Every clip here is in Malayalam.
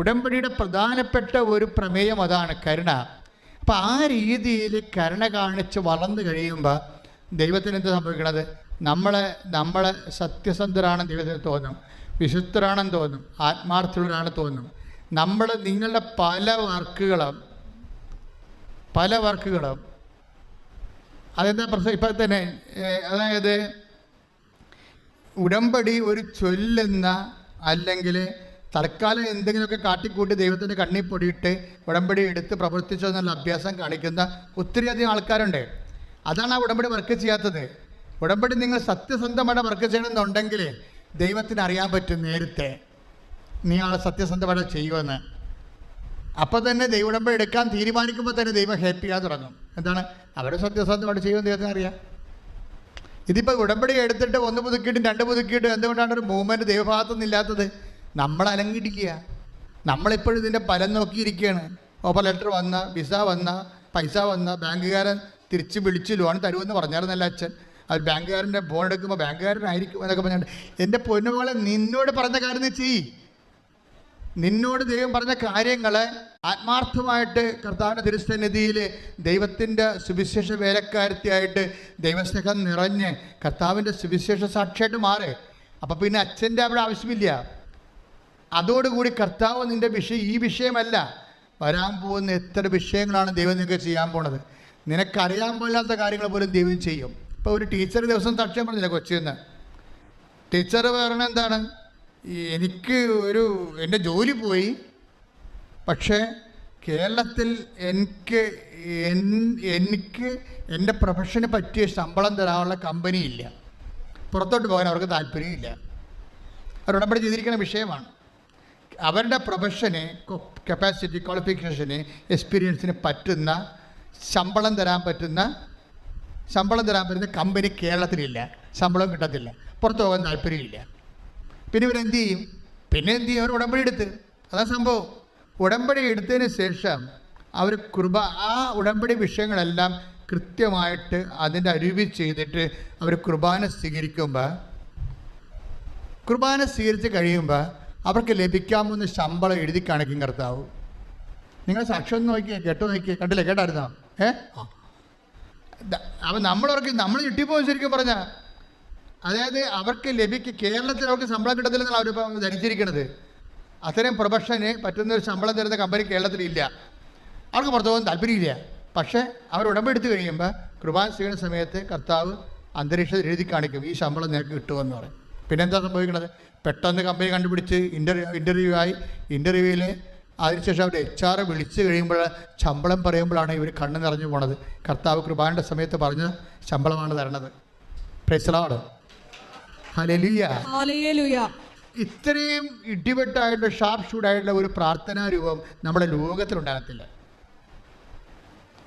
ഉടമ്പടിയുടെ പ്രധാനപ്പെട്ട ഒരു പ്രമേയം അതാണ് കരുണ. അപ്പം ആ രീതിയിൽ കരുണ കാണിച്ച് വളർന്നു കഴിയുമ്പോൾ ദൈവത്തിന് എന്ത് സംഭവിക്കണത്? നമ്മളെ നമ്മളെ സത്യസന്ധരാണെന്ന് ദൈവത്തിന് തോന്നും. വിശുദ്ധരാണെന്ന് തോന്നും. ആത്മാർത്ഥരാണെന്ന് തോന്നും. നമ്മൾ നിങ്ങളുടെ പല വർക്കുകളും പല വർക്കുകളും അതെന്താ പ്രശ്നം? ഇപ്പം തന്നെ അതായത് ഉടമ്പടി ഒരു ചൊല്ലുന്ന അല്ലെങ്കിൽ തൽക്കാലം എന്തെങ്കിലുമൊക്കെ കാട്ടിക്കൂട്ടി ദൈവത്തിന്റെ കണ്ണിൽ പൊടിയിട്ട് ഉടമ്പടി എടുത്ത് പ്രവർത്തിച്ചോ എന്നുള്ള അഭ്യാസം കാണിക്കുന്ന ഒത്തിരിയധികം ആൾക്കാരുണ്ട്. അതാണ് ആ ഉടമ്പടി വർക്ക് ചെയ്യാത്തത്. ഉടമ്പടി നിങ്ങൾ സത്യസന്ധമായിട്ട് വർക്ക് ചെയ്യണമെന്നുണ്ടെങ്കിൽ ദൈവത്തിന് അറിയാൻ പറ്റും നേരത്തെ. നീ ആളെ സത്യസന്ധമായിട്ട് ചെയ്യുമെന്ന്. അപ്പോൾ തന്നെ ദൈവ ഉടമ്പടി എടുക്കാൻ തീരുമാനിക്കുമ്പോൾ തന്നെ ദൈവം ഹെൽപ്പ് ചെയ്യാൻ തുടങ്ങും. എന്താണ്? അവരെ സത്യസന്ധമായിട്ട് ചെയ്യുമെന്ന് ദൈവത്തിന് അറിയാം. ഇതിപ്പോൾ ഉടമ്പടി എടുത്തിട്ട് ഒന്ന് പുതുക്കിയിട്ടും രണ്ട് പുതുക്കിയിട്ടും എന്തുകൊണ്ടാണ് ഒരു മൂവ്മെന്റ് ദൈവഭാഗത്തുനിന്ന് ഇല്ലാത്തത്? നമ്മൾ അലങ്കിടിക്കുക നമ്മളിപ്പോഴും ഇതിന്റെ ഫലം നോക്കിയിരിക്കുകയാണ്. ഓപ്പർ ലെറ്റർ വന്ന വിസ വന്ന പൈസ വന്ന ബാങ്കുകാരൻ തിരിച്ച് വിളിച്ച് ലോൺ തരുമെന്ന് പറഞ്ഞായിരുന്നല്ല അച്ഛൻ. അത് ബാങ്കുകാരന്റെ ഫോൺ എടുക്കുമ്പോൾ ബാങ്കുകാരനായിരിക്കും എന്നൊക്കെ പറഞ്ഞിട്ട് എന്റെ പൊന്നുമോളെ നിന്നോട് പറഞ്ഞ കാര്യം നീ ചെയ്യ്. നിന്നോട് ദൈവം പറഞ്ഞ കാര്യങ്ങൾ ആത്മാർത്ഥമായിട്ട് കർത്താവിന്റെ തിരുസന്നിധിയിൽ ദൈവത്തിന്റെ സുവിശേഷ വേലക്കാരത്തിയായിട്ട് ദൈവസ്നേഹം നിറഞ്ഞ് കർത്താവിന്റെ സുവിശേഷ സാക്ഷിയായിട്ട് മാറ്. അപ്പം പിന്നെ അച്ഛന്റെ അവിടെ ആവശ്യമില്ല. അതോടുകൂടി കർത്താവ് നിന്റെ വിഷയം ഈ വിഷയമല്ല. വരാൻ പോകുന്ന എത്ര വിഷയങ്ങളാണ് ദൈവം നിങ്ങൾക്ക് ചെയ്യാൻ പോണത്. നിനക്കറിയാൻ പോലാത്ത കാര്യങ്ങൾ പോലും ദൈവം ചെയ്യും. ഇപ്പോൾ ഒരു ടീച്ചർ ദിവസം തക്ഷം പറഞ്ഞില്ല കൊച്ചിന്ന്? ടീച്ചർ പറഞ്ഞ എന്താണ്? എനിക്ക് ഒരു എന്റെ ജോലി പോയി. പക്ഷേ കേരളത്തിൽ എനിക്ക് എനിക്ക് എന്റെ പ്രൊഫഷന് പറ്റിയ ശമ്പളം തരാനുള്ള കമ്പനിയില്ല. പുറത്തോട്ട് പോകാൻ അവർക്ക് താല്പര്യമില്ല. അവർ ഉടമ്പടി ചെയ്തിരിക്കുന്ന വിഷയമാണ്. അവരുടെ പ്രൊഫഷന് കപ്പാസിറ്റി ക്വാളിഫിക്കേഷന് എക്സ്പീരിയൻസിന് പറ്റുന്ന ശമ്പളം തരാൻ പറ്റുന്ന ശമ്പളം തരാൻ പറ്റുന്ന കമ്പനി കേരളത്തിലില്ല. ശമ്പളം കിട്ടത്തില്ല. പുറത്തു പോകാൻ താല്പര്യമില്ല. പിന്നെ ഇവരെന്ത് ചെയ്യും? പിന്നെ എന്ത് ചെയ്യും? അവർ ഉടമ്പടി എടുത്ത്. അതാ സംഭവം. ഉടമ്പടി എടുത്തതിന് ശേഷം അവർ കുർബ ആ ഉടമ്പടി വിഷയങ്ങളെല്ലാം കൃത്യമായിട്ട് അതിന്റെ അരുവി ചെയ്തിട്ട് അവർ കുർബാന സ്വീകരിക്കുമ്പോൾ കുർബാന സ്വീകരിച്ച് കഴിയുമ്പോൾ അവർക്ക് ലഭിക്കാമെന്ന് ശമ്പളം എഴുതി കാണിക്കും കർത്താവ്. നിങ്ങൾ സാക്ഷ്യം ഒന്ന് നോക്കിയേ കേട്ടോ നോക്കിയേ കണ്ടില്ലേ കേട്ടായിരുന്നോ? ഏ? അപ്പം നമ്മളവർക്ക് നമ്മൾ ചുറ്റിപ്പോകും ശരിക്കും പറഞ്ഞാൽ അതായത് അവർക്ക് ലഭിക്കും കേരളത്തിൽ അവർക്ക് ശമ്പളം കിട്ടത്തില്ലെന്നാണ് അവരിപ്പോൾ ധരിച്ചിരിക്കുന്നത് അത്തരം പ്രൊഫഷന് പറ്റുന്ന ഒരു ശമ്പളം തരുന്ന കമ്പനി കേരളത്തിലില്ല അവർക്ക് പുറത്തു പോകാൻ താല്പര്യമില്ല. പക്ഷേ അവർ ഉടമ്പെടുത്ത് കഴിയുമ്പോൾ കൃപാൻ സമയത്ത് കർത്താവ് അന്തരീക്ഷത്തിൽ എഴുതി കാണിക്കും ഈ ശമ്പളം നിനക്ക് കിട്ടുമെന്ന് പറയും. പിന്നെ എന്താ സംഭവിക്കുന്നത് പെട്ടെന്ന് കമ്പനി കണ്ടുപിടിച്ച് ഇന്റർവ്യൂ ഇന്റർവ്യൂ ആയി. ഇന്റർവ്യൂവിൽ അതിനുശേഷം അവർ എച്ച് ആർ വിളിച്ച് കഴിയുമ്പോൾ ശമ്പളം പറയുമ്പോഴാണ് ഇവർ കണ്ണ് നിറഞ്ഞു പോണത്. കർത്താവ് കുർബാനയുടെ സമയത്ത് പറഞ്ഞ ശമ്പളമാണ് തരണത്. പ്രൈസലാണ് Hallelujah. ഇത്രയും ഇടിവെട്ടായിട്ടുള്ള ഷാർപ്പ് ഷൂട്ടായിട്ടുള്ള ഒരു പ്രാർത്ഥനാ രൂപം നമ്മുടെ ലോകത്തിലുണ്ടാകത്തില്ല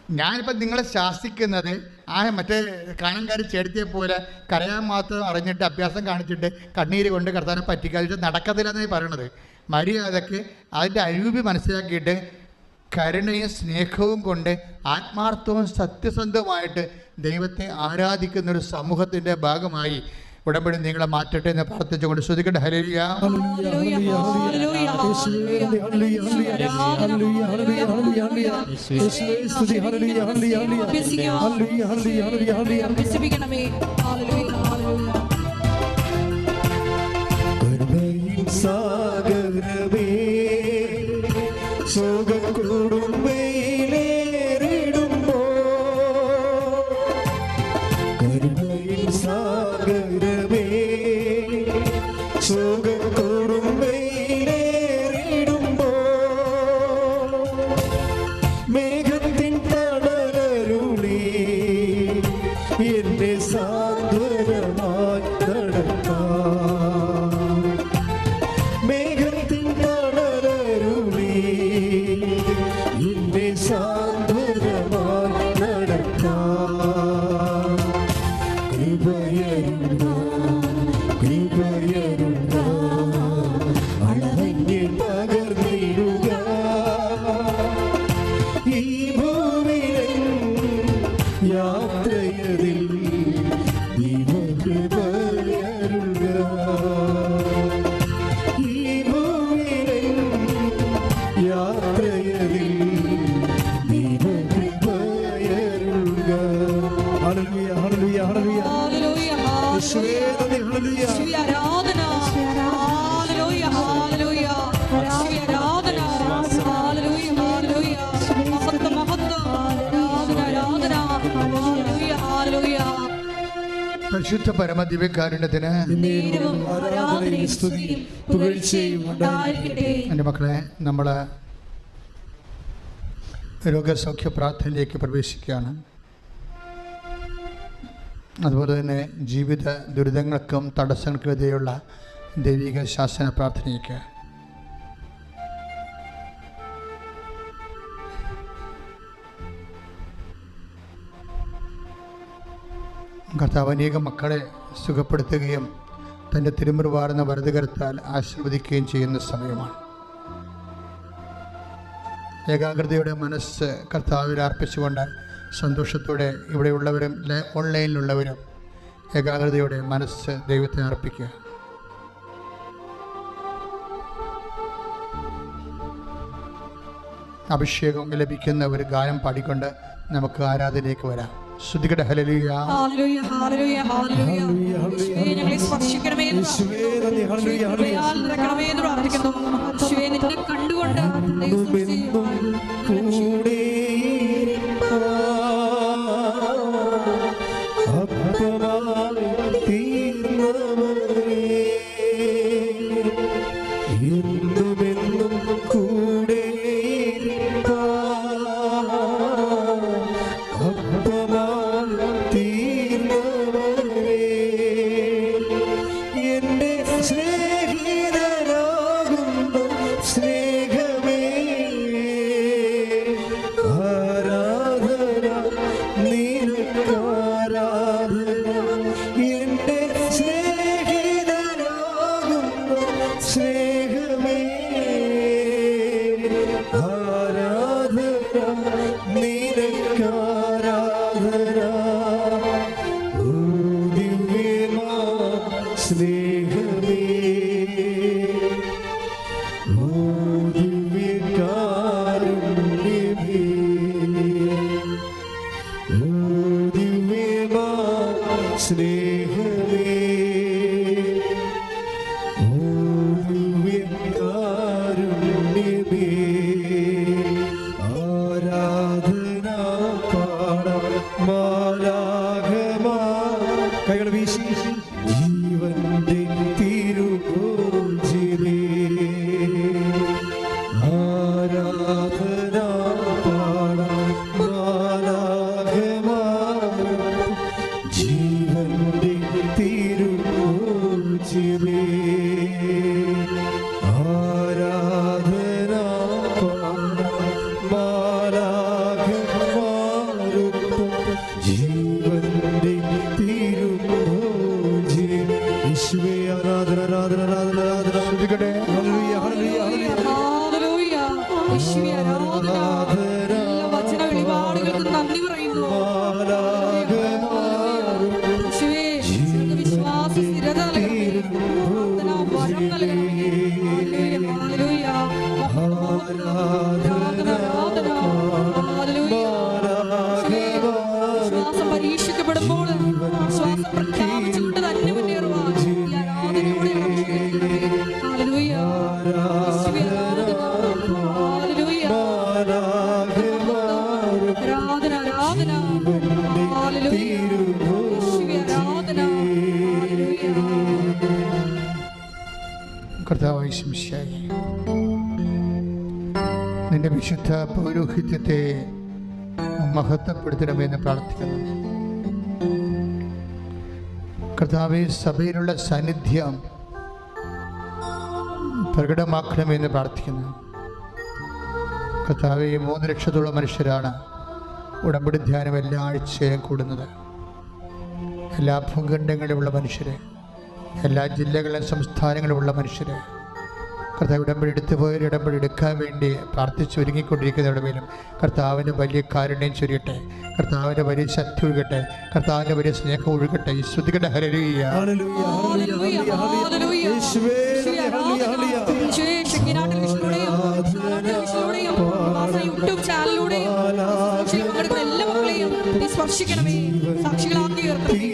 ഞാനിപ്പോൾ നിങ്ങളെ ശാസിക്കുന്നത് ആ മറ്റേ കാണാൻകാരി ചേർത്തിയെ പോലെ കരയാൻ മാത്രം അറിഞ്ഞിട്ട് അഭ്യാസം കാണിച്ചിട്ട് കണ്ണീര് കൊണ്ട് കർത്താനെ പറ്റിക്കാതിട്ട് നടക്കത്തില്ലെന്നാണ് പറയണത്. മര്യാദയ്ക്ക് അതിന്റെ അരൂപി മനസ്സിലാക്കിയിട്ട് കരുണയും സ്നേഹവും കൊണ്ട് ആത്മാർത്ഥവും സത്യസന്ധവുമായിട്ട് ദൈവത്തെ ആരാധിക്കുന്ന ഒരു സമൂഹത്തിന്റെ ഭാഗമായി ഉടമ്പടി നിങ്ങളെ മാറ്റട്ടെ എന്ന് പ്രാർത്ഥിച്ചുകൊണ്ട് ശ്രദ്ധിക്കട്ടെ ഹരിയ സാഗരവേ Hallelujah. കൂടും Hallelujah. Hallelujah. കരുണയിൻ സാഗരമേ സുഖക്കുടുംബയിലേറിടുമ്പോ പരിശുദ്ധ പരമദിവ്യകാരുണ്യത്തിന് എന്റെ മക്കളെ നമ്മൾ രോഗസൗഖ്യ പ്രാർത്ഥനയിലേക്ക് പ്രവേശിക്കുകയാണ്. അതുപോലെ തന്നെ ജീവിത ദുരിതങ്ങൾക്കും തടസ്സങ്ങൾക്കും എതിരെയുള്ള ദൈവിക ശാസന പ്രാർത്ഥനയ്ക്ക് കർത്താവ് അനേകം മക്കളെ സുഖപ്പെടുത്തുകയും തന്റെ തിരുമുറിവാർന്ന വരതുകരത്താൽ ആശീർവദിക്കുകയും ചെയ്യുന്ന സമയമാണ്. ഏകാഗ്രതയുടെ മനസ്സ് കർത്താവിൽ അർപ്പിച്ചുകൊണ്ട് സന്തോഷത്തോടെ ഇവിടെയുള്ളവരും ഓൺലൈനിലുള്ളവരും ഏകാഗ്രതയോടെ മനസ്സ് ദൈവത്തെ അർപ്പിക്കുക. അഭിഷേകം ലഭിക്കുന്ന ഒരു ഗാനം പാടിക്കൊണ്ട് നമുക്ക് ആരാധനയിലേക്ക് വരാം. ശ്രുതികട ഹലലിയ ഹല്ലേലൂയ, ഹല്ലേലൂയ, ഹല്ലേലൂയ. യേശുവേ, ഞങ്ങളെ സ്പർശിക്കണമേ എന്ന് പ്രാർത്ഥിക്കുന്നു. യേശുവേ, നിന്നെ കണ്ടുകൊണ്ട് കൂടെ കർത്താവായി ശംശായി നിന്റെ വിശുദ്ധ പൗരോഹിത്യത്തെ മഹത്വപ്പെടുത്തണമെന്ന് പ്രാർത്ഥിക്കുന്നു. കർത്താവെ സഭയിലുള്ള സാന്നിധ്യം പ്രകടമാക്കണമെന്ന് പ്രാർത്ഥിക്കുന്നു. കർത്താവെ മൂന്ന് ലക്ഷത്തോളം മനുഷ്യരാണ് ഉടമ്പടി ധ്യാനം എല്ലാ ആഴ്ചയും കൂടുന്നത്. എല്ലാ ഭൂഖണ്ഡങ്ങളിലുമുള്ള മനുഷ്യരെ എല്ലാ ജില്ലകളിലും സംസ്ഥാനങ്ങളിലുമുള്ള മനുഷ്യരെ കർത്താവ് ഉടമ്പടി എടുത്തു പോയ ഉടമ്പടി എടുക്കാൻ വേണ്ടി പ്രാർത്ഥിച്ച് ഒരുങ്ങിക്കൊണ്ടിരിക്കുന്ന ഇടവേലും കർത്താവിന്റെ വലിയ കാരുണ്യം ചൊരിയട്ടെ. കർത്താവിന്റെ വലിയ ശക്തി ഒഴുകട്ടെ. കർത്താവിന്റെ വലിയ സ്നേഹം ഒഴുകട്ടെ. ഈ ശ്രുതികളുടെ ഹരലിയ സ്പർശിക്കണമേ. സാക്ഷികളാക്കി ഉയർത്തണമേ.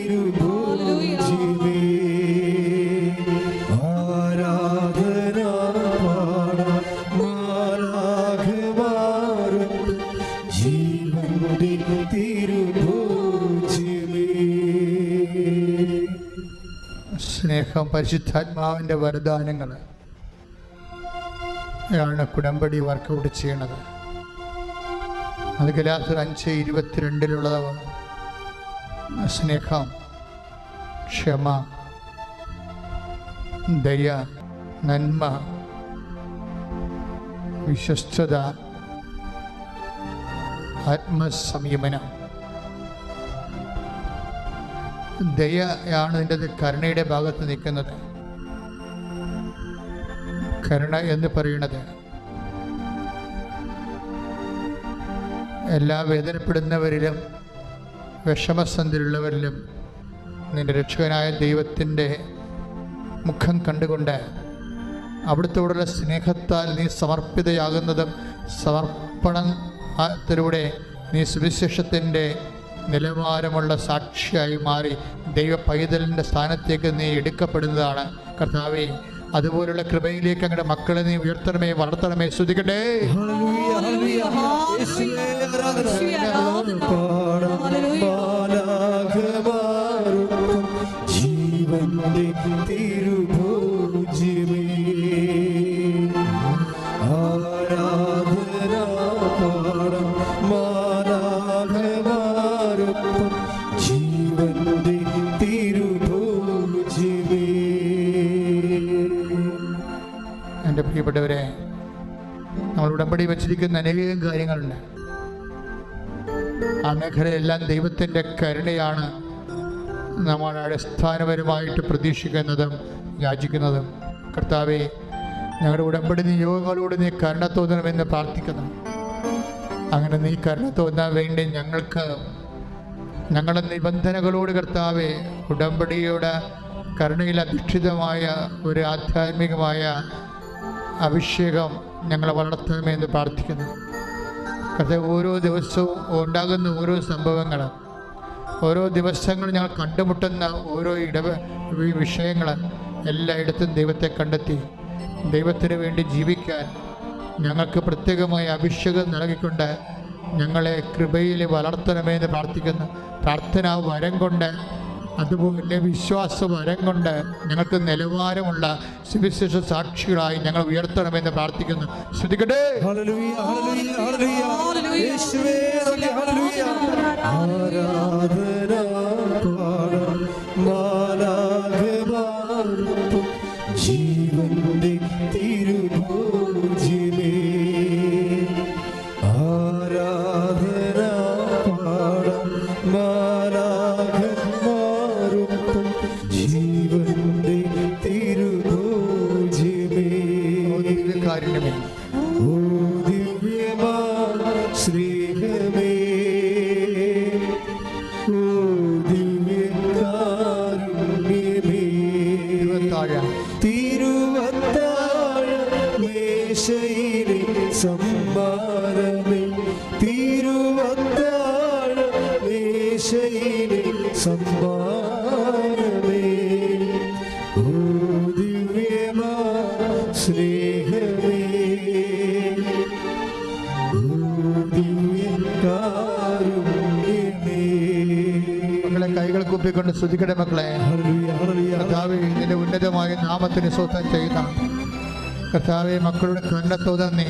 സ്നേഹം പരിശുദ്ധാത്മാവിന്റെ വരദാനങ്ങൾ ആണ് കുടമ്പടി വർക്കൗട്ട് ചെയ്യണത്. അത് ഗലാസർ അഞ്ച് ഇരുപത്തിരണ്ടിലുള്ളതാണ് സ്നേഹം ക്ഷമ ദയ നന്മ വിശ്വസ്തത ആത്മസംയമനം. ദയയാണ് ഇതിന്റെ കരുണയുടെ ഭാഗത്ത് നിൽക്കുന്നത്. കരുണ എന്ന് പറയുന്നത് എല്ലാ വേദനപ്പെടുന്നവരിലും വിഷമസന്ധിയിലുള്ളവരിലും നിന്റെ രക്ഷകനായ ദൈവത്തിന്റെ മുഖം കണ്ടുകൊണ്ട് അവിടുത്തോടുള്ള സ്നേഹത്താൽ നീ സമർപ്പിതയാകുന്നതും സമർപ്പണത്തിലൂടെ നീ സുവിശേഷത്തിന്റെ നിലവാരമുള്ള സാക്ഷിയായി മാറി ദൈവ പൈതലിന്റെ സ്ഥാനത്തേക്ക് നീ എടുക്കപ്പെടുന്നതാണ്. കർത്താവെ അതുപോലുള്ള കൃപയിലേക്ക് അങ്ങടെ മക്കളെ നീ ഉയർത്തണമേ വളർത്തണമേ. ശ്രദ്ധിക്കട്ടെ ജീവന്റെ തിരുഭോജ്യമേ പ്രിയപ്പെട്ടവരെ നമ്മൾ ഉടമ്പടി വച്ചിരിക്കുന്ന അനേകം കാര്യങ്ങളുണ്ട്. ആ മേഖലയെല്ലാം ദൈവത്തിന്റെ കരുണയാണ് നമ്മൾ അടിസ്ഥാനപരമായിട്ട് പ്രതീക്ഷിക്കുന്നതും യാചിക്കുന്നതും. കർത്താവെ ഞങ്ങളുടെ ഉടമ്പടി നിയോഗങ്ങളോട് നീ കരുണ തോന്നണമെന്ന് പ്രാർത്ഥിക്കുന്നു. അങ്ങനെ നീ കരുണ തോന്നാൻ വേണ്ടി ഞങ്ങൾക്ക് ഞങ്ങളുടെ നിബന്ധനകളോട് കർത്താവെ ഉടമ്പടിയുടെ കരുണയിൽ അധിഷ്ഠിതമായ ഒരു ആധ്യാത്മികമായ അഭിഷേകം ഞങ്ങളെ വളർത്തണമെന്ന് പ്രാർത്ഥിക്കുന്നു. കർത്താവ് ഓരോ ദിവസവും ഉണ്ടാകുന്ന ഓരോ സംഭവങ്ങൾ ഓരോ ദിവസങ്ങളും ഞങ്ങൾ കണ്ടുമുട്ടുന്ന ഓരോ ഇടവ വിഷയങ്ങൾ എല്ലായിടത്തും ദൈവത്തെ കണ്ടെത്തി ദൈവത്തിന് വേണ്ടി ജീവിക്കാൻ ഞങ്ങൾക്ക് പ്രത്യേകമായ അഭിഷേകം നൽകിക്കൊണ്ട് ഞങ്ങളെ കൃപയിൽ വളർത്തണമേ എന്ന് പ്രാർത്ഥിക്കുന്നു. പ്രാർത്ഥന വരം കൊണ്ട് അതുപോലെ വിശ്വാസം അരം കൊണ്ട് ഞങ്ങൾക്ക് നിലവാരമുള്ള സുവിശേഷ സാക്ഷികളായി ഞങ്ങൾ ഉയർത്തണമെന്ന് പ്രാർത്ഥിക്കുന്നു. ശ്രദ്ധിക്കട്ടെ? ഹല്ലേലൂയ ഹല്ലേലൂയ ഹല്ലേലൂയ. യേശുവേ നന്ദി ഹല്ലേലൂയ. ആരാധന കാരുണ്യമേ ശ്രദ്ധിക്കട്ടെ മക്കളെ. കർത്താവ് നിന്റെ ഉന്നതമായ നാമത്തിന് സ്വന്തം ചെയ്യുന്ന കർത്താവ് മക്കളുടെ കണ്ണത്തോതം നീ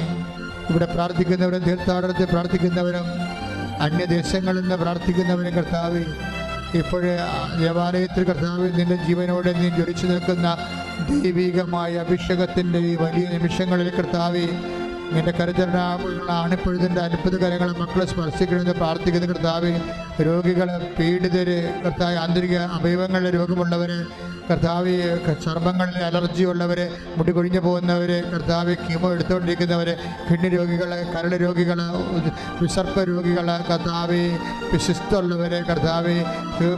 ഇവിടെ പ്രാർത്ഥിക്കുന്നവരും തീർത്ഥാടനത്തിൽ പ്രാർത്ഥിക്കുന്നവരും അന്യദേശങ്ങളിൽ നിന്ന് പ്രാർത്ഥിക്കുന്നവരും കർത്താവ് ഇപ്പോഴേ ദേവാലയത്തിൽ കർത്താവ് നിന്റെ ജീവനോടെ നീ ജ്വലിച്ചു നിൽക്കുന്ന ദൈവികമായ അഭിഷേകത്തിന്റെ ഈ വലിയ നിമിഷങ്ങളിൽ കർത്താവെ നിന്റെ കരുതരണാണ് ഇപ്പോഴത്തെ അത്ഭുത കരങ്ങളെ മക്കളെ സ്പർശിക്കണമെന്ന് പ്രാർത്ഥിക്കുന്ന കർത്താവ് രോഗികളെ പീഡിതര് കർത്താവ് ആന്തരിക അവയവങ്ങളിലെ രോഗമുള്ളവർ കർത്താവ് ചർമ്മങ്ങളിൽ അലർജി ഉള്ളവർ മുടി കൊഴിഞ്ഞു പോകുന്നവർ കർത്താവ് കീമോ എടുത്തുകൊണ്ടിരിക്കുന്നവർ കിഡ്നി രോഗികൾ കരൾ രോഗികൾ വിസർപ്പ രോഗികൾ കർത്താവ് വിശിഷ്ടമുള്ളവർ കർത്താവ്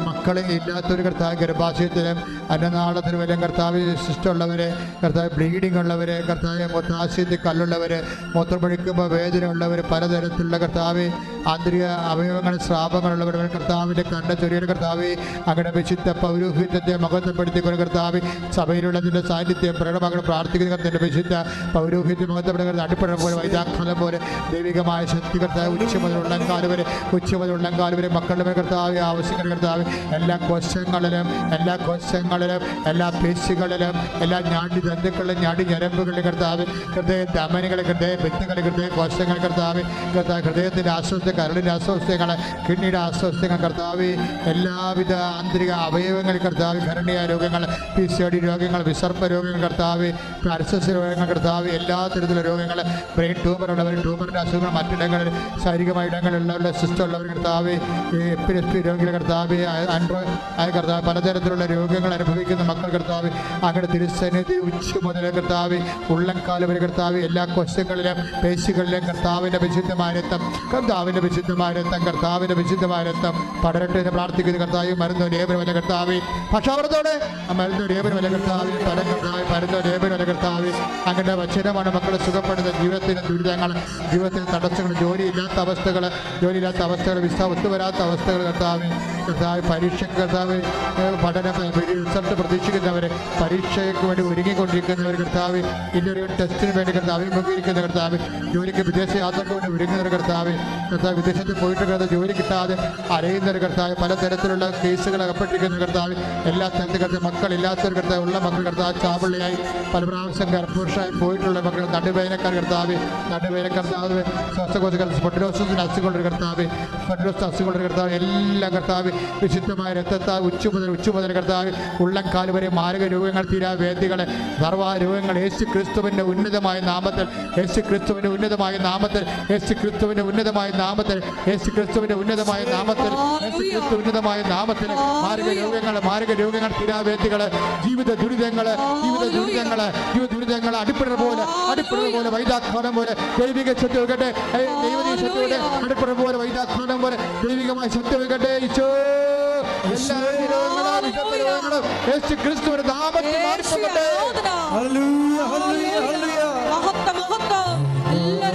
മക്കളെ ഇല്ലാത്തൊരു കർത്താവ് ഗർഭാശയത്തിലും അന്നനാളത്തിലും എല്ലാം കർത്താവ് വിശിഷ്ടമുള്ളവർ കർത്താവ് ബ്ലീഡിംഗ് ഉള്ളവർ കർത്താവ് മൊത്താശയത്തിൽ കല്ലുള്ളവർ മൂത്രമൊഴിക്കുമ്പോൾ വേദന ഉള്ളവർ പലതരത്തിലുള്ള കർത്താവ് ആന്തരിക അവയവങ്ങൾ ശ്രാപങ്ങളുള്ളവർ കർത്താവിന്റെ കണ്ട ചൊരിയുടെ കർത്താവ് അങ്ങനെ വിശുദ്ധ പൗരോഹിത്യത്തെ മഹത്വപ്പെടുത്തിക്കൊണ്ട് കർത്താവ് സഭയിലുള്ളതിന്റെ സാന്നിധ്യം പ്രകടമാകണം പ്രാർത്ഥിക്കുന്ന നിന്റെ വിശുദ്ധ പൗരോഹിത്യം മഹത്വപ്പെടുന്ന അടിപ്പഴം പോലെ വൈദാഖലം പോലെ ദൈവികമായ ശക്തി കർത്താവ് ഉച്ച മുതൽ ഉള്ളംകാൽ വരെ ഉച്ച മുതൽ ഉള്ളംകാൽ വരെ മക്കളുടെ കർത്താവ് ആവശ്യങ്ങൾ കർത്താവ് എല്ലാ കോശങ്ങളിലും എല്ലാ കോശങ്ങളിലും എല്ലാ പേശികളിലും എല്ലാ ഞാടി ദന്തുക്കളിലും ഞാടി ഞരമ്പുകളിലും കർത്താവ് ഹൃദയ ധമനികളെ ഹൃദയ ബന്ധുക്കളെ ഹൃദയ കോശങ്ങൾ കർത്താവ് കർത്താവ് ഹൃദയത്തിന്റെ അസ്വസ്ഥ കരളിന്റെ അസ്വസ്ഥങ്ങൾ കിഡ്നിയുടെ അസ്വസ്ഥങ്ങൾ കർത്താവ് എല്ലാവിധ ആന്തരിക അവയവങ്ങൾ കർത്താവ് ഭരണീയ രോഗങ്ങൾ പി സി ഡി രോഗങ്ങൾ വിസർപ്പ രോഗങ്ങൾ കർത്താവ് പാരസസ് രോഗങ്ങൾ കർത്താവ് എല്ലാ തരത്തിലുള്ള രോഗങ്ങൾ ബ്രെയിൻ ട്യൂമർ ഉള്ളവർ ട്യൂമറിന്റെ അസുഖങ്ങൾ മറ്റിടങ്ങളിൽ ശാരീരികമായ ഇടങ്ങളിലുള്ള സിസ്റ്റം ഉള്ളവർ കർത്താവ് എപ്പിലെസ്പി രോഗികൾ കർത്താവ് ആയ കർത്താവ് പലതരത്തിലുള്ള രോഗങ്ങൾ അനുഭവിക്കുന്ന മക്കൾ കർത്താവ് അങ്ങനെ തിരുസന്നിധി ഉച്ച മുതൽ കർത്താവ് ഉള്ളംകാല വരെ കർത്താവ് എല്ലാ കോശങ്ങളിലും പേശികളിലെ കർത്താവിന്റെ വിശുദ്ധമായ രക്തം കർത്താവിന്റെ വിശുദ്ധമായ രക്തം കർത്താവിന്റെ വിശുദ്ധമായ രക്തം പടരട്ടെ എന്ന് പ്രാർത്ഥിക്കുന്ന കർത്താവ് മരുന്ന് ലേപനമല്ല കർത്താവ്. പക്ഷാവർത്തോടെ മരുന്ന് ലേപനമല്ല കർത്താവ് പല കർത്താവ് മരുന്ന് ലേപനമല്ല കർത്താവ്. അങ്ങനെ വചനമാണ് മക്കളെ സുഖപ്പെടുന്ന ജീവിതത്തിന്റെ ദുരിതങ്ങൾ ജീവിതത്തിൽ തടസ്സങ്ങൾ ജോലിയില്ലാത്ത അവസ്ഥകൾ ജോലിയില്ലാത്ത അവസ്ഥകൾ വിസ ഒത്തുവരാത്ത അവസ്ഥകൾ കർത്താവ്. കർത്താവ് പരീക്ഷയ്ക്ക് കർത്താവ് പഠന റിസൾട്ട് പ്രതീക്ഷിക്കുന്നവർ പരീക്ഷയ്ക്ക് വേണ്ടി ഒരുങ്ങിക്കൊണ്ടിരിക്കുന്നവർ കർത്താവ് ഇന്നൊരു ടെസ്റ്റിന് വേണ്ടി കർത്താവ് അഭിമുഖീകരിക്കുന്ന കർത്താവ് ജോലിക്ക് വിദേശ യാത്രയ്ക്ക് വേണ്ടി ഒരുങ്ങുന്ന ഒരു കർത്താവ് കർത്താവ് വിദേശത്ത് പോയിട്ട് കർത്താവ് ജോലി കിട്ടാതെ അരയുന്ന ഒരു കർത്താവ് പലതരത്തിലുള്ള കേസുകൾ അകപ്പെട്ടിരിക്കുന്ന കർത്താവ് എല്ലാ സ്ഥലത്തും കർത്താവ് മക്കളില്ലാത്തൊരു കർത്താവ് ഉള്ള മക്കൾ കർത്താവ് ചാപിള്ളിയായി പല പ്രാവശ്യം ഗർഭപുരുഷമായി പോയിട്ടുള്ള മക്കൾ നടുവേനക്കാർ കർത്താവ് നടുവേന കർത്താവ് ശ്വാസകോശ സ്പൊട്ടിലോസിന് അസുഖമുള്ള കർത്താവ് സ്പൊട്ടിലോസ് അസുഖമുള്ള കർത്താവ് എല്ലാ കർത്താവ് വിശുദ്ധമായ രക്തത്താൽ ഉച്ച മുതൽ ഉച്ച മുതൽ കർത്താവ് ഉള്ളംകാൽ വരെ മാരക രോഗങ്ങൾ തീരാ വേദികളെ സർവ രോഗങ്ങൾ യേശു ക്രിസ്തുവിന്റെ ഉന്നതമായ നാമത്തിൽ യേശു ക്രിസ്തുവിന്റെ ഉന്നതമായ നാമത്തിൽ യേശു ക്രിസ്തുവിന്റെ ഉന്നതമായ നാമത്തിൽ യേശു ക്രിസ്തുവിന്റെ ഉന്നതമായ നാമത്തിൽ യേശു ക്രിസ്തു ഉന്നതമായ നാമത്തിൽ മാരക രോഗങ്ങൾ മാരക രോഗങ്ങൾ തീരാവേദികൾ ജീവിത ദുരിതങ്ങൾ ജീവിത ദുരിതങ്ങൾ ജീവിത ദുരിതങ്ങൾ അടിപ്പിടർ പോലെ അടിപ്പിടർ പോലെ വൈദാഖാനം പോലെ ദൈവിക ശക്തി വെക്കട്ടെ ദൈവീയ ശക്തി അടിപ്പിടർ പോലെ വൈദാഖാനം പോലെ ദൈവികമായ ശക്തി വെക്കട്ടെ ഈശോ. എല്ലാ രോഗങ്ങളും വിശുദ്ധ രോഗങ്ങളും യേശു ക്രിസ്തുവിന്റെ നാമത്തിൽ മാറിപ്പോകട്ടെ ഹല്ലേലൂയ ഹല്ലേലൂയ ഹല്ലേലൂയ. മഹത്വം മഹത്വം. എല്ലാ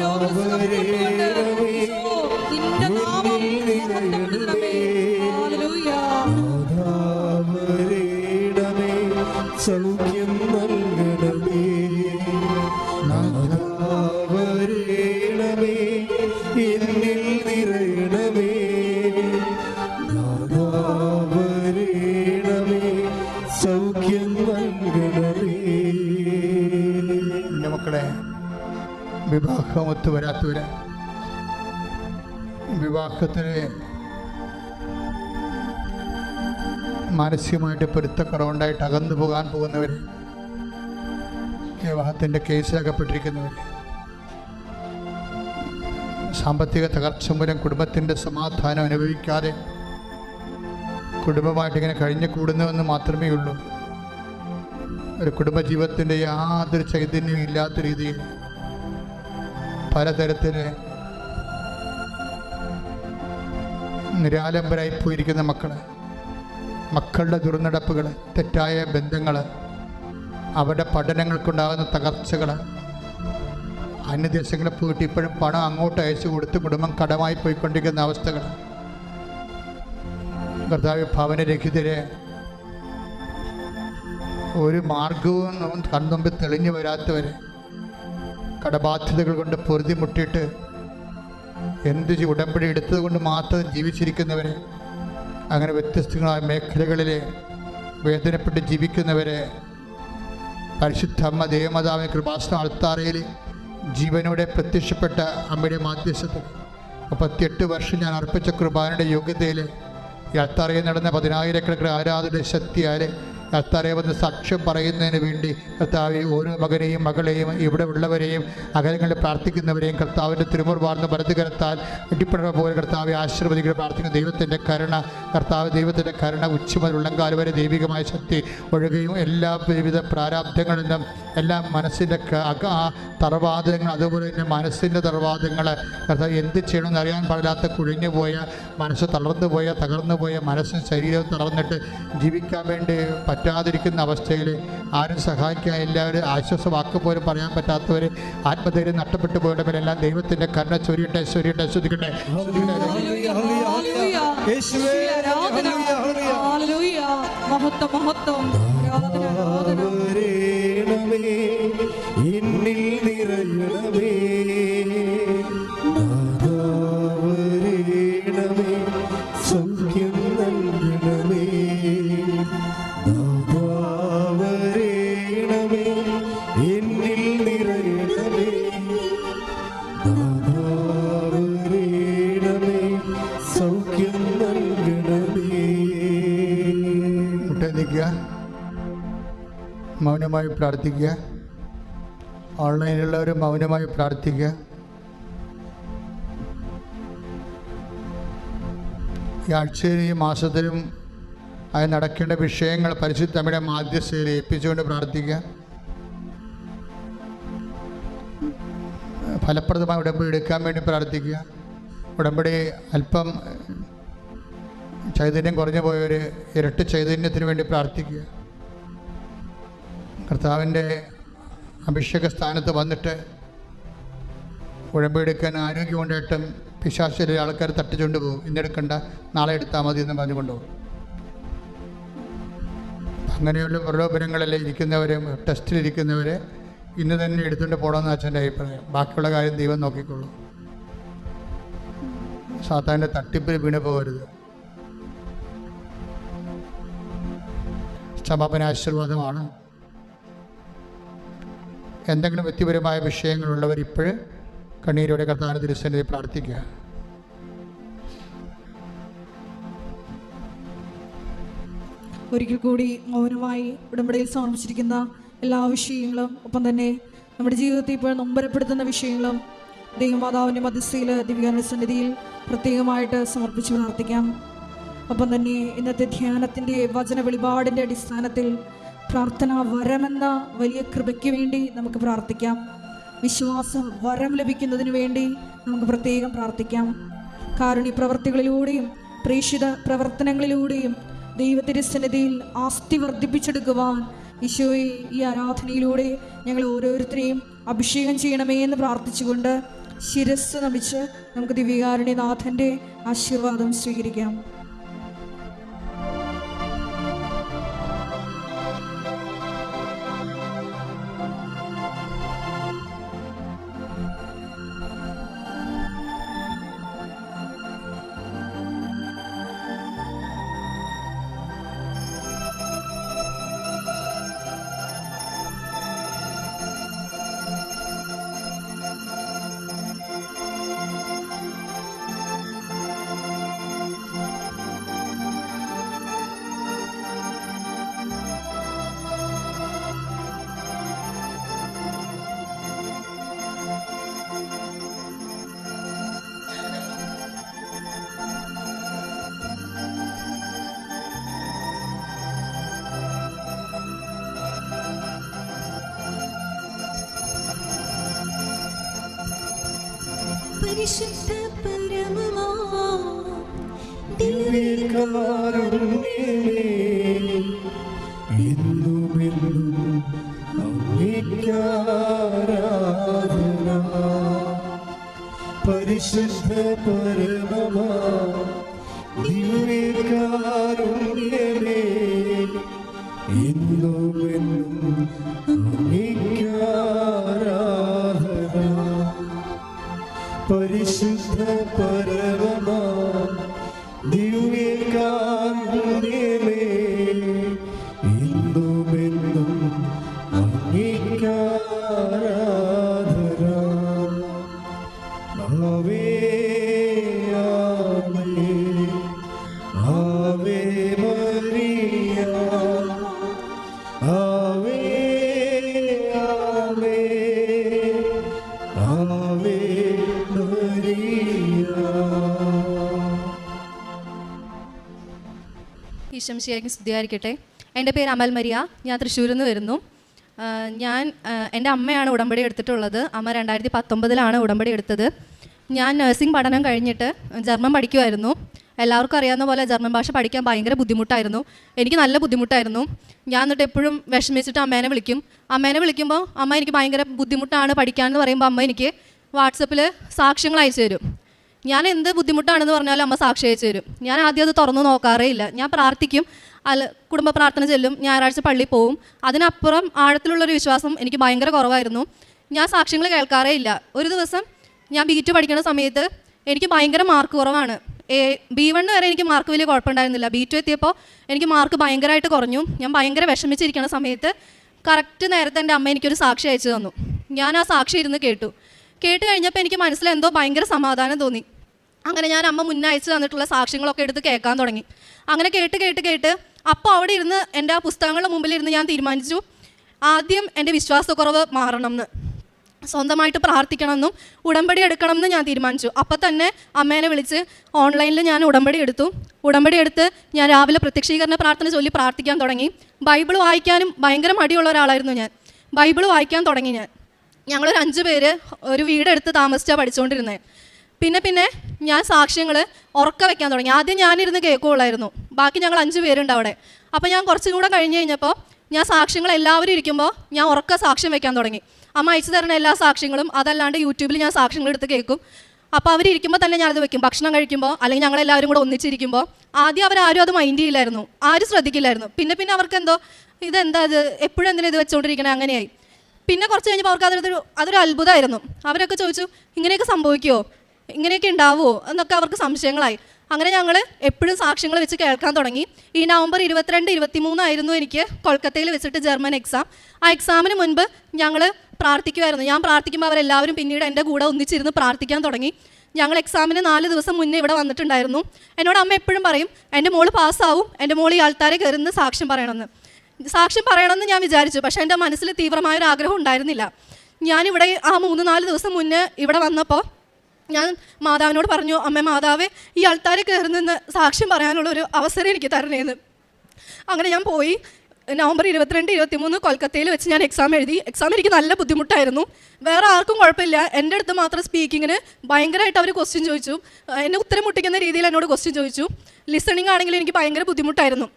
ഈശോ, നിന്റെ നാമം മഹത്വപ്പെടുത്തണമേ ഹല്ലേലൂയ. നാഥാവരേണമേ വിവാഹം വരാത്തവര് വിവാഹത്തിന് മാനസികമായിട്ട് പൊരുത്തക്കുറവുണ്ടായിട്ട് അകന്നു പോകാൻ പോകുന്നവർ വിവാഹത്തിന്റെ കേസിലകപ്പെട്ടിരിക്കുന്നവർ സാമ്പത്തിക തകർച്ച മൂലം കുടുംബത്തിന്റെ സമാധാനം അനുഭവിക്കാതെ കുടുംബമായിട്ട് ഇങ്ങനെ കഴിഞ്ഞു കൂടുന്നുവെന്ന് മാത്രമേ ഉള്ളൂ. ഒരു കുടുംബജീവിതത്തിന്റെ യാതൊരു ചൈതന്യവും ഇല്ലാത്ത രീതിയിൽ പലതരത്തിൽ നിരാലംബരായി പോയിരിക്കുന്ന മക്കൾ മക്കളുടെ ദുർനടപ്പുകൾ തെറ്റായ ബന്ധങ്ങൾ അവരുടെ പഠനങ്ങൾക്കുണ്ടാകുന്ന തകർച്ചകൾ അന്യദേശങ്ങളിൽ പോയിട്ട് ഇപ്പോഴും പണം അങ്ങോട്ട് അയച്ചു കൊടുത്ത് കുടുംബം കടമായി പോയിക്കൊണ്ടിരിക്കുന്ന അവസ്ഥകൾ കർത്താവ് ഭവനരഹിതരെ ഒരു മാർഗവും കൺമുമ്പിൽ തെളിഞ്ഞു വരാത്തവർ കടബാധ്യതകൾ കൊണ്ട് പൊരുതി മുട്ടിയിട്ട് എന്ത് ഉടമ്പടി എടുത്തത് കൊണ്ട് മാത്രം ജീവിച്ചിരിക്കുന്നവരെ അങ്ങനെ വ്യത്യസ്തങ്ങളായ മേഖലകളിൽ വേദനപ്പെട്ട് ജീവിക്കുന്നവരെ പരിശുദ്ധ അമ്മ ദേവമാതാവിന് കൃപാസന അൾത്താറയിൽ ജീവനോടെ പ്രത്യക്ഷപ്പെട്ട അമ്മയുടെ മാധ്യസ്ഥത്തിൽ മുപ്പത്തിയെട്ട് വർഷം ഞാൻ അർപ്പിച്ച കുർബാനയുടെ യോഗ്യതയിൽ ഈ അൾത്താറയിൽ നടന്ന പതിനായിരക്കണക്കിന് ആരാധന ശക്തിയാൽ കർത്താറെ വന്ന് സാക്ഷ്യം പറയുന്നതിന് വേണ്ടി കർത്താവ് ഓരോ മകനെയും മകളെയും ഇവിടെ ഉള്ളവരെയും അകലങ്ങളിൽ പ്രാർത്ഥിക്കുന്നവരെയും കർത്താവിന്റെ തിരുമുറുവാർന്ന വലതുകരത്താൽ അടിപ്പെടുന്ന പോലെ കർത്താവെ ആശീർവദിക്കുക പ്രാർത്ഥിക്കുന്ന ദൈവത്തിന്റെ കരുണ കർത്താവ് ദൈവത്തിന്റെ കരുണ ഉച്ച മുതൽ വരെ ദൈവികമായ ശക്തി ഒഴുകയും എല്ലാ വിവിധ പ്രാരാബ്ധങ്ങളിൽ നിന്നും എല്ലാ മനസ്സിന്റെ തറവാദങ്ങൾ അതുപോലെ തന്നെ മനസ്സിന്റെ തറവാദങ്ങൾ കർത്താവ് എന്ത് ചെയ്യണമെന്ന് അറിയാൻ പാടില്ലാത്ത കുഴിഞ്ഞു പോയ മനസ്സ് തളർന്നു പോയ തകർന്നു പോയ മനസ്സും ശരീരവും തളർന്നിട്ട് ജീവിക്കാൻ വേണ്ടി പറ്റാതിരിക്കുന്ന അവസ്ഥയിൽ ആരും സഹായിക്കാൻ എല്ലാവരും ആശ്വാസ വാക്ക് പോലും പറയാൻ പറ്റാത്തവർ ആത്മധൈര്യം നഷ്ടപ്പെട്ടു പോയവരെല്ലാം ദൈവത്തിന്റെ കരുണ ചൊരിയട്ടെ ചൊരിയട്ടെ ശ്രദ്ധിക്കട്ടെ ഹല്ലേലൂയ, ഹല്ലേലൂയ. യേശുവേ, ഹല്ലേലൂയ, ഹല്ലേലൂയ. ഹല്ലേലൂയ. മഹത്വം എന്നിൽ നിറയണമേ നിൽക്കുക മൗനമായി പ്രാർത്ഥിക്കുക. ഓൺലൈനിലുള്ളവർ മൗനമായി പ്രാർത്ഥിക്കുക. ഈ ആഴ്ചയിലും ഈ മാസത്തിലും അത് നടക്കേണ്ട വിഷയങ്ങൾ പരിശുദ്ധ നമ്മുടെ മാധ്യസ്ഥയിൽ ഏൽപ്പിച്ചുകൊണ്ട് പ്രാർത്ഥിക്കുക. ഫലപ്രദമായി ഉടമ്പടി എടുക്കാൻ വേണ്ടി പ്രാർത്ഥിക്കുക. ഉടമ്പടി അല്പം ചൈതന്യം കുറഞ്ഞു പോയവർ ഇരട്ടി ചൈതന്യത്തിന് വേണ്ടി പ്രാർത്ഥിക്കുക. കർത്താവിന്റെ അഭിഷേക സ്ഥാനത്ത് വന്നിട്ട് ഉഴമ്പെടുക്കാൻ കൊണ്ടിട്ടും പിശാശിലെ ആൾക്കാർ തട്ടിച്ചുകൊണ്ട് പോകും. ഇന്നെടുക്കണ്ട നാളെ എടുത്താൽ മതി എന്ന് പറഞ്ഞുകൊണ്ടുപോകും അങ്ങനെയുള്ള പ്രലോഭനങ്ങളെല്ലാം ഇരിക്കുന്നവരെ ടെസ്റ്റിലിരിക്കുന്നവരെ ഇന്ന് തന്നെ എടുത്തുകൊണ്ട് പോകണമെന്ന് അച്ഛന്റെ അഭിപ്രായം. ബാക്കിയുള്ള കാര്യം ദൈവം നോക്കിക്കൊള്ളൂ. സാത്താന്റെ തട്ടിപ്പിൽ വീണ് പോകരുത് സമാപന ആശീർവാദമാണ് എന്തെങ്കിലും വ്യക്തിപരമായ വിഷയങ്ങളുള്ളവർ ഇപ്പോൾ കണ്ണീരോടെ കർത്താവിന് തിരുസന്നിധി പ്രാർത്ഥിക്കുക. ഒരിക്കൽ കൂടി മൗനമായി ഉടമ്പടിയിൽ സമർപ്പിച്ചിരിക്കുന്ന എല്ലാ വിഷയങ്ങളും ഒപ്പം തന്നെ നമ്മുടെ ജീവിതത്തിൽ ഇപ്പോൾ നൊമ്പരപ്പെടുത്തുന്ന വിഷയങ്ങളും ദൈവമാതാവിന്റെ മധ്യസ്ഥയിൽ ദിവ്യാനുസന്നിധിയിൽ പ്രത്യേകമായിട്ട് സമർപ്പിച്ച് പ്രാർത്ഥിക്കാം. ഒപ്പം തന്നെ ഇന്നത്തെ ധ്യാനത്തിന്റെ വചന വെളിപാടിന്റെ അടിസ്ഥാനത്തിൽ പ്രാർത്ഥന വരമെന്ന വലിയ കൃപയ്ക്ക് വേണ്ടി നമുക്ക് പ്രാർത്ഥിക്കാം. വിശ്വാസം വരം ലഭിക്കുന്നതിന് വേണ്ടി നമുക്ക് പ്രത്യേകം പ്രാർത്ഥിക്കാം. കാരുണ്യ പ്രവർത്തികളിലൂടെയും പ്രേക്ഷിത പ്രവർത്തനങ്ങളിലൂടെയും ദൈവത്തിന്റെ സന്നിധിയിൽ ആസ്തി വർദ്ധിപ്പിച്ചെടുക്കുവാൻ ഈശോയെ ഈ ആരാധനയിലൂടെ ഞങ്ങൾ ഓരോരുത്തരെയും അഭിഷേകം ചെയ്യണമേ എന്ന് പ്രാർത്ഥിച്ചുകൊണ്ട് ശിരസ് നമിച്ച് നമുക്ക് ദിവ്യകാരുണ്യനാഥന്റെ ആശീർവാദം സ്വീകരിക്കാം. പരിശുദ്ധ പരമമാ. പരിശുദ്ധ പരമമാ ഈശംശിയായിരിക്കും സ്തുതിയായിരിക്കട്ടെ. എന്റെ പേര് അമൽ മരിയ ഞാൻ തൃശ്ശൂരിൽ നിന്ന് വരുന്നു. ഞാൻ എന്റെ അമ്മയാണ് ഉടമ്പടി എടുത്തിട്ടുള്ളത്. അമ്മ രണ്ടായിരത്തി പത്തൊമ്പതിലാണ് ഉടമ്പടി എടുത്തത്. ഞാൻ നഴ്സിംഗ് പഠനം കഴിഞ്ഞിട്ട് ജർമ്മൻ പഠിക്കുമായിരുന്നു എല്ലാവർക്കും അറിയാവുന്ന പോലെ ജർമ്മൻ ഭാഷ പഠിക്കാൻ ഭയങ്കര ബുദ്ധിമുട്ടായിരുന്നു. എനിക്ക് നല്ല ബുദ്ധിമുട്ടായിരുന്നു. ഞാൻ എന്നിട്ട് എപ്പോഴും വിഷമിച്ചിട്ട് അമ്മേനെ വിളിക്കും. അമ്മേനെ വിളിക്കുമ്പോൾ അമ്മ എനിക്ക് ഭയങ്കര ബുദ്ധിമുട്ടാണ് പഠിക്കാൻ എന്ന് പറയുമ്പോൾ അമ്മ എനിക്ക് വാട്സപ്പിൽ സാക്ഷ്യങ്ങൾ അയച്ചു തരും. ഞാൻ എന്ത് ബുദ്ധിമുട്ടാണെന്ന് പറഞ്ഞാലും അമ്മ സാക്ഷി അയച്ചു തരും. ഞാൻ ആദ്യം അത് തുറന്നു നോക്കാറേ ഇല്ല. ഞാൻ പ്രാർത്ഥിക്കും. അല്ല കുടുംബ പ്രാർത്ഥന ചെല്ലും ഞായറാഴ്ച പള്ളിയിൽ പോവും. അതിനപ്പുറം ആഴത്തിലുള്ളൊരു വിശ്വാസം എനിക്ക് ഭയങ്കര കുറവായിരുന്നു. ഞാൻ സാക്ഷ്യങ്ങൾ കേൾക്കാറേ ഇല്ല. ഒരു ദിവസം ഞാൻ ബി ടു പഠിക്കുന്ന സമയത്ത് എനിക്ക് ഭയങ്കര മാർക്ക് കുറവാണ്. എ ബി വൺ വരെ എനിക്ക് മാർക്ക് വലിയ കുഴപ്പമുണ്ടായിരുന്നില്ല. ബി ടു എത്തിയപ്പോൾ എനിക്ക് മാർക്ക് ഭയങ്കരമായിട്ട് കുറഞ്ഞു. ഞാൻ ഭയങ്കര വിഷമിച്ചിരിക്കുന്ന സമയത്ത് കറക്റ്റ് നേരത്തെ എന്റെ അമ്മ എനിക്കൊരു സാക്ഷി അയച്ചു തന്നു. ഞാൻ ആ സാക്ഷി ഇരുന്ന് കേട്ടു. കേട്ട് കഴിഞ്ഞപ്പോൾ എനിക്ക് മനസ്സിൽ എന്തോ ഭയങ്കര സമാധാനം തോന്നി. അങ്ങനെ ഞാൻ അമ്മ മുന്നയച്ചു തന്നിട്ടുള്ള സാക്ഷ്യങ്ങളൊക്കെ എടുത്ത് കേൾക്കാൻ തുടങ്ങി. അങ്ങനെ കേട്ട് കേട്ട് കേട്ട് അപ്പോൾ അവിടെ ഇരുന്ന് എന്റെ ആ പുസ്തകങ്ങളുടെ മുമ്പിൽ ഇരുന്ന് ഞാൻ തീരുമാനിച്ചു ആദ്യം എന്റെ വിശ്വാസക്കുറവ് മാറണം എന്ന് സ്വന്തമായിട്ട് പ്രാർത്ഥിക്കണമെന്നും ഉടമ്പടി എടുക്കണമെന്ന് ഞാൻ തീരുമാനിച്ചു. അപ്പം തന്നെ അമ്മേനെ വിളിച്ച് ഓൺലൈനിൽ ഞാൻ ഉടമ്പടി എടുത്തു. ഉടമ്പടി എടുത്ത് ഞാൻ രാവിലെ പ്രത്യക്ഷീകരണ പ്രാർത്ഥന ചൊല്ലി പ്രാർത്ഥിക്കാൻ തുടങ്ങി. ബൈബിൾ വായിക്കാനും ഭയങ്കര മടിയുള്ള ഒരാളായിരുന്നു ഞാൻ. ബൈബിൾ വായിക്കാൻ തുടങ്ങി ഞാൻ. ഞങ്ങളൊരു അഞ്ച് പേര് ഒരു വീടെടുത്ത് താമസിച്ചാണ് പഠിച്ചുകൊണ്ടിരുന്നത് പിന്നെ പിന്നെ ഞാൻ സാക്ഷ്യങ്ങൾ ഉറക്ക വെക്കാൻ തുടങ്ങി. ആദ്യം ഞാനിരുന്ന് കേൾക്കുകയുള്ളായിരുന്നു ബാക്കി ഞങ്ങൾ അഞ്ച് പേരുണ്ട് അവിടെ. അപ്പോൾ ഞാൻ കുറച്ചും കൂടെ കഴിഞ്ഞ് കഴിഞ്ഞപ്പോൾ ഞാൻ സാക്ഷ്യങ്ങൾ എല്ലാവരും ഇരിക്കുമ്പോൾ ഞാൻ ഉറക്ക സാക്ഷ്യം വെക്കാൻ തുടങ്ങി. അമ്മ അയച്ചു തരുന്ന എല്ലാ സാക്ഷ്യങ്ങളും അതല്ലാണ്ട് യൂട്യൂബിൽ ഞാൻ സാക്ഷ്യങ്ങൾ എടുത്ത് കേൾക്കും. അപ്പോൾ അവരിയ്ക്കുമ്പോൾ തന്നെ ഞാനത് വെക്കും. ഭക്ഷണം കഴിക്കുമ്പോൾ അല്ലെങ്കിൽ ഞങ്ങളെല്ലാവരും കൂടെ ഒന്നിച്ചിരിക്കുമ്പോൾ ആദ്യം അവരാരും അത് മൈൻഡ് ചെയ്യില്ലായിരുന്നു. ആരും ശ്രദ്ധിക്കില്ലായിരുന്നു. പിന്നെ പിന്നെ അവർക്ക് എന്തോ ഇതെന്താ ഇത്? എപ്പോഴും എന്തിനാ ഇത് വെച്ചുകൊണ്ടിരിക്കണേ അങ്ങനെയായി. പിന്നെ കുറച്ച് കഴിഞ്ഞപ്പോൾ അവർക്ക് അതൊരു അതൊരു അത്ഭുതമായിരുന്നു അവരൊക്കെ ചോദിച്ചു ഇങ്ങനെയൊക്കെ സംഭവിക്കുമോ ഇങ്ങനെയൊക്കെ ഉണ്ടാവുമോ എന്നൊക്കെ അവർക്ക് സംശയങ്ങളായി. അങ്ങനെ ഞങ്ങൾ എപ്പോഴും സാക്ഷ്യങ്ങൾ വെച്ച് കേൾക്കാൻ തുടങ്ങി. ഈ നവംബർ ഇരുപത്തിരണ്ട് ഇരുപത്തിമൂന്നായിരുന്നു എനിക്ക് കൊൽക്കത്തയിൽ വെച്ചിട്ട് ജർമ്മൻ എക്സാം ആ എക്സാമിന് മുൻപ് ഞങ്ങൾ പ്രാർത്ഥിക്കുമായിരുന്നു ഞാൻ പ്രാർത്ഥിക്കുമ്പോൾ അവരെല്ലാവരും പിന്നീട് എന്റെ കൂടെ ഒന്നിച്ചിരുന്ന് പ്രാർത്ഥിക്കാൻ തുടങ്ങി. ഞങ്ങൾ എക്സാമിന് നാല് ദിവസം മുന്നേ ഇവിടെ വന്നിട്ടുണ്ടായിരുന്നു. എന്നോട് അമ്മ എപ്പോഴും പറയും എന്റെ മോൾ പാസ്സാവും. എന്റെ മോൾ ഈ ആൾക്കാരെ കയറുന്ന സാക്ഷ്യം പറയണമെന്ന്. സാക്ഷ്യം പറയണമെന്ന് ഞാൻ വിചാരിച്ചു. പക്ഷേ എന്റെ മനസ്സിൽ തീവ്രമായൊരു ആഗ്രഹം ഉണ്ടായിരുന്നില്ല. ഞാനിവിടെ ആ മൂന്ന് നാല് ദിവസം മുന്നേ ഇവിടെ വന്നപ്പോൾ ഞാൻ മാതാവിനോട് പറഞ്ഞു അമ്മ മാതാവേ ഈ ആൾക്കാരെ നിന്ന് സാക്ഷ്യം പറയാനുള്ള ഒരു അവസരം എനിക്ക് തരണേന്ന്. അങ്ങനെ ഞാൻ പോയി. നവംബർ ഇരുപത്തിരണ്ട് ഇരുപത്തിമൂന്ന് കൊൽക്കത്തയിൽ വെച്ച് ഞാൻ എക്സാം എഴുതി. എക്സാം എനിക്ക് നല്ല ബുദ്ധിമുട്ടായിരുന്നു. വേറെ ആർക്കും കുഴപ്പമില്ല. എന്റെ അടുത്ത് മാത്രം സ്പീക്കിങ്ങിന് ഭയങ്കരമായിട്ട് അവർ ക്വസ്റ്റ്യൻ ചോദിച്ചു. എന്നെ ഉത്തരം മുട്ടിക്കുന്ന രീതിയിൽ എന്നോട് ക്വസ്റ്റ്യൻ ചോദിച്ചു. ലിസണിങ് ആണെങ്കിൽ എനിക്ക് ഭയങ്കര ബുദ്ധിമുട്ടായിരുന്നു.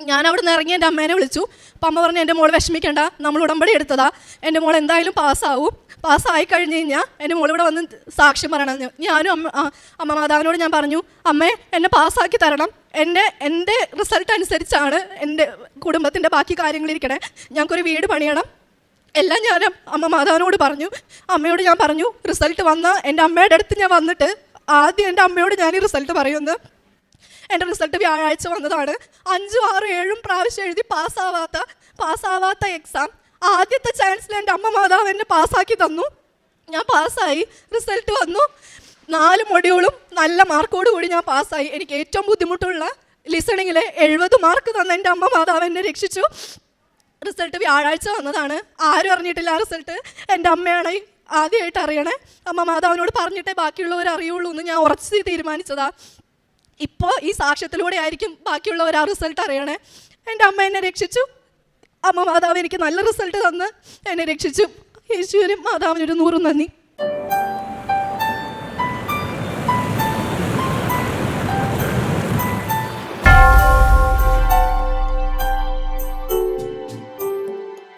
ഞാൻ അവിടെ നിന്ന് ഇറങ്ങി എന്റെ അമ്മേനെ വിളിച്ചു. അപ്പം അമ്മ പറഞ്ഞു എന്റെ മോൾ വിഷമിക്കേണ്ട. നമ്മൾ ഉടമ്പടി എടുത്തതാ. എന്റെ മോൾ എന്തായാലും പാസ്സാവും പാസ്സായി കഴിഞ്ഞ് കഴിഞ്ഞാൽ എന്റെ മോൾ ഇവിടെ വന്ന് സാക്ഷ്യം പറയണം. ഞാനും അമ്മ അമ്മ മാതാവിനോട് ഞാൻ പറഞ്ഞു അമ്മേ എന്നെ പാസ്സാക്കി തരണം. എന്റെ എന്റെ റിസൾട്ട് അനുസരിച്ചാണ് എന്റെ കുടുംബത്തിന്റെ ബാക്കി കാര്യങ്ങളിരിക്കണേ ഞങ്ങൾക്കൊരു വീട് പണിയണം. എല്ലാം ഞാൻ അമ്മ മാതാവിനോട് പറഞ്ഞു. അമ്മയോട് ഞാൻ പറഞ്ഞു റിസൾട്ട് വന്ന എന്റെ അമ്മയുടെ അടുത്ത് ഞാൻ വന്നിട്ട് ആദ്യം എന്റെ അമ്മയോട് ഞാൻ ഈ റിസൾട്ട് പറയുന്നത് എന്റെ റിസൾട്ട് വ്യാഴാഴ്ച വന്നതാണ്. അഞ്ചും ആറും ഏഴും പ്രാവശ്യം എഴുതി പാസ്സാവാത്ത പാസ്സാവാത്ത എക്സാം ആദ്യത്തെ ചാൻസിൽ എന്റെ അമ്മ മാതാവ് എന്നെ പാസ്സാക്കി തന്നു. ഞാൻ പാസ്സായി. റിസൾട്ട് വന്നു. നാല് മൊഡ്യൂളും നല്ല മാർക്കോട് കൂടി ഞാൻ പാസ്സായി. എനിക്ക് ഏറ്റവും ബുദ്ധിമുട്ടുള്ള ലിസണിങ്ങിൽ എഴുപത് മാർക്ക് തന്ന എന്റെ അമ്മ മാതാവ് എന്നെ രക്ഷിച്ചു. റിസൾട്ട് വ്യാഴാഴ്ച വന്നതാണ്. ആരും അറിഞ്ഞിട്ടില്ല ആ റിസൾട്ട്. എന്റെ അമ്മയാണ് ആദ്യമായിട്ട് അറിയണേ. അമ്മ മാതാവിനോട് പറഞ്ഞിട്ടേ ബാക്കിയുള്ളവർ അറിയുള്ളൂ എന്ന് ഞാൻ ഉറച്ച് തീരുമാനിച്ചതാ. ഇപ്പോൾ ഈ സാക്ഷ്യത്തിലൂടെ ആയിരിക്കും ബാക്കിയുള്ളവർ ആ റിസൾട്ട് അറിയണേ. എന്റെ അമ്മ എന്നെ രക്ഷിച്ചു. അമ്മ മാതാവ് എനിക്ക് നല്ല റിസൾട്ട് തന്ന്. എന്നെ രക്ഷിച്ചു. യേശുവിനും മാതാവിനൊരു നൂറും നന്ദി.